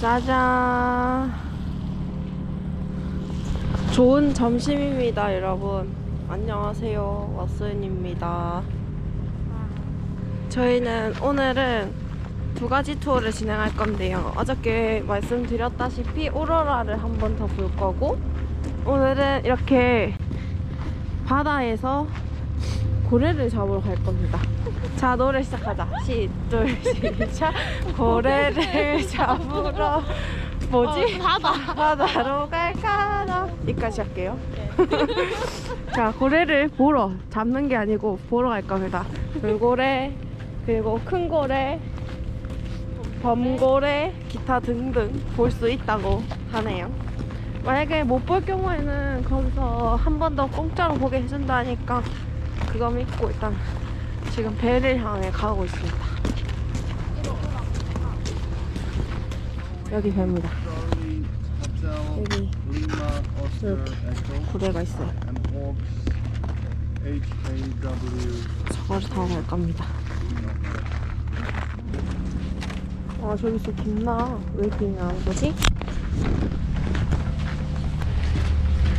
짜잔. 좋은 점심입니다, 여러분. 안녕하세요. 왓슨입니다. 저희는 오늘은 두 가지 투어를 진행할 건데요. 어저께 말씀드렸다시피 오로라를 한 번 더 볼 거고, 오늘은 이렇게 바다에서 고래를 잡으러 갈 겁니다. 자, 노래 시작하자. 시, 둘, 시작. 고래를 잡으러. 뭐지? 바다. 바다로 갈까나. 여기까지 할게요. 자, 고래를 보러. 잡는 게 아니고 보러 갈 겁니다. 돌고래, 그리고 큰 고래, 범고래, 기타 등등 볼 수 있다고 하네요. 만약에 못 볼 경우에는 거기서 한 번 더 공짜로 보게 해준다니까 그거 믿고 일단 지금 배를 향해 가고 있습니다. 여기 배입니다. 여기 고래가 있어요. Hawks, H-A-W, 저걸 타고 갈 겁니다. 아 저기서 김나 왜 이렇게 나는 거지?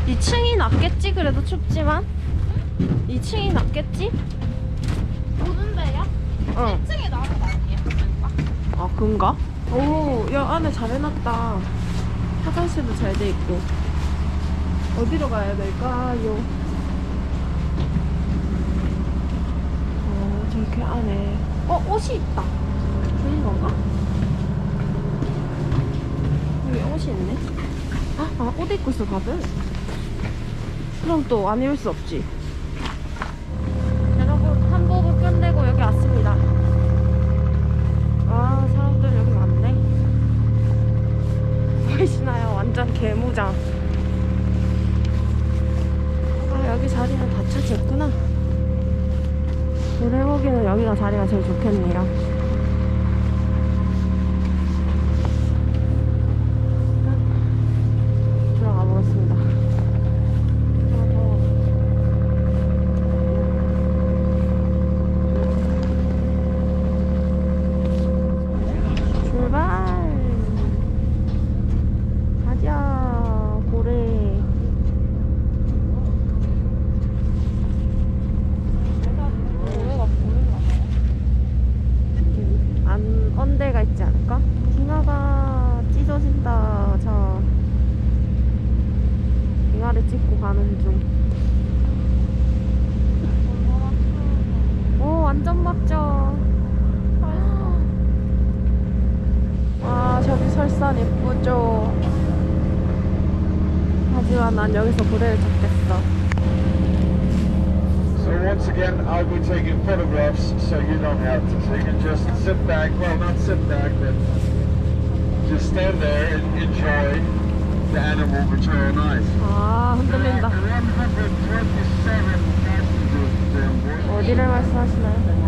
2층이 낫겠지 그래도 춥지만 2층이 낫겠지? 보는데요? 응. 1층에 나오는 거 아니에요? 아 그런가? 오, 야 안에 잘 해놨다. 화장실도 잘 돼 있고. 어디로 가야 될까요? 어, 저렇게 안에. 어, 옷이 있다. 그런 건가? 여기 옷이 있네. 아, 아, 옷 입고 있어, 다들. 그럼 또안 입을 수 없지. 여기가 자리가 제일 좋겠네요 들어가 보겠습니다 아, 더워. 출발 가자 고래 안 언데가 있지 않을까? 빙하가 찢어진다 자 빙하를 찍고 가는 중 오, 완전 멋져. 아, 저기 설산 예쁘죠? 하지만 난 여기서 고래를 잡겠어. So once again, I'll be taking photographs, so you don't have to. So you can just sit back, well, not sit back, but just stand there and enjoy the animal return night. 아, 흔들린다. 127 passengers on board. 어디를 말씀하시나요?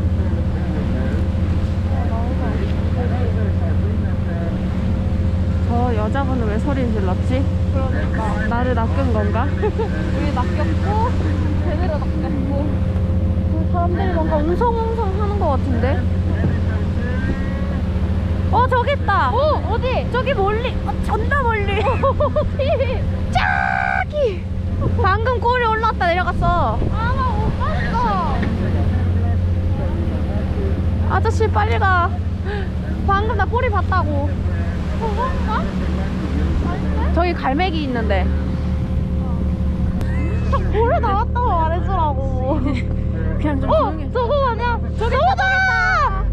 저 여자분은 왜 소리를 질렀지? 그러니까 나를 낚은 건가? 여기 낚였고 제대로 낚였고 사람들이 뭔가 웅성웅성 하는 것 같은데? 어, 저기 있다! 어 어디? 저기 멀리, 어, 존나 멀리! 어디? 저기! 방금 꼬리 올라왔다 내려갔어. 아나 못 봤어 아저씨 빨리 가. 방금 나 꼬리 봤다고. 저기 갈매기 있는데. 저 고래 나왔다고 말해주라고 그냥 좀어 조용히. 해. 저거 아니야? 저기 저거다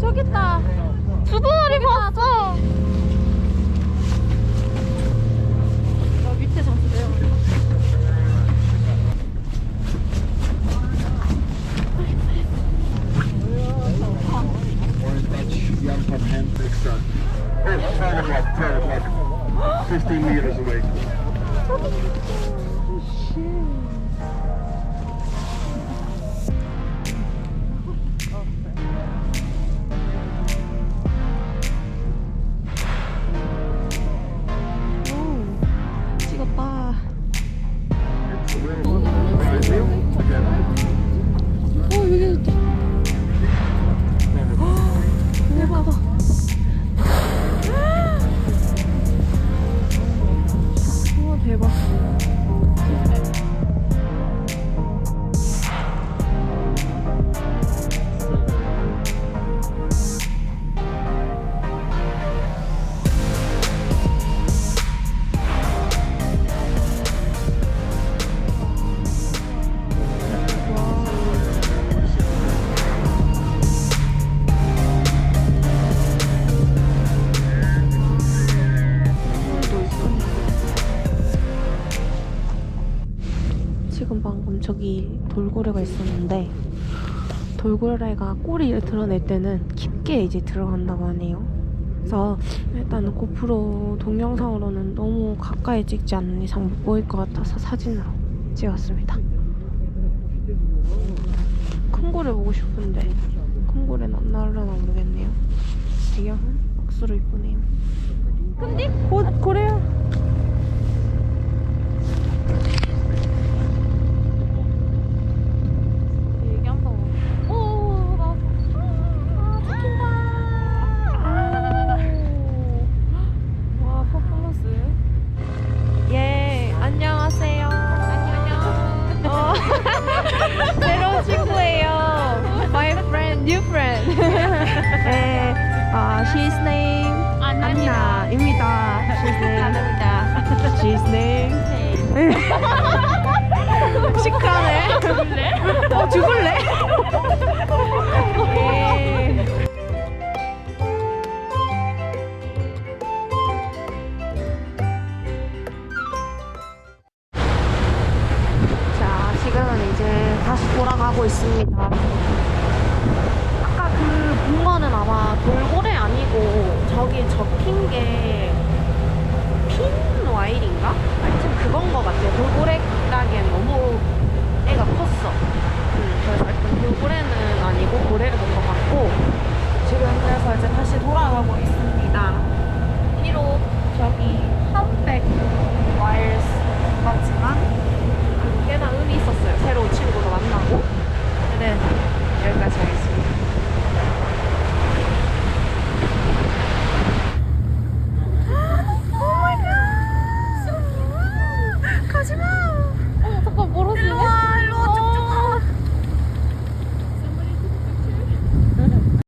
저기 있다. 두더리 봤어 away. 오, 돌고래가 있었는데 돌고래가 꼬리를 드러낼 때는 깊게 이제 들어간다고 하네요. 그래서 일단 고프로 동영상으로는 너무 가까이 찍지 않는 이상 못 보일 것 같아서 사진으로 찍었습니다. 큰 고래 보고 싶은데 큰 고래는 안 나오려나 모르겠네요. 배경은 박수로 이쁘네요. 근데 고, 고래야. She's name 안나입니다. She's name. She's name. 시크하네. 죽을래? 어, 죽을래?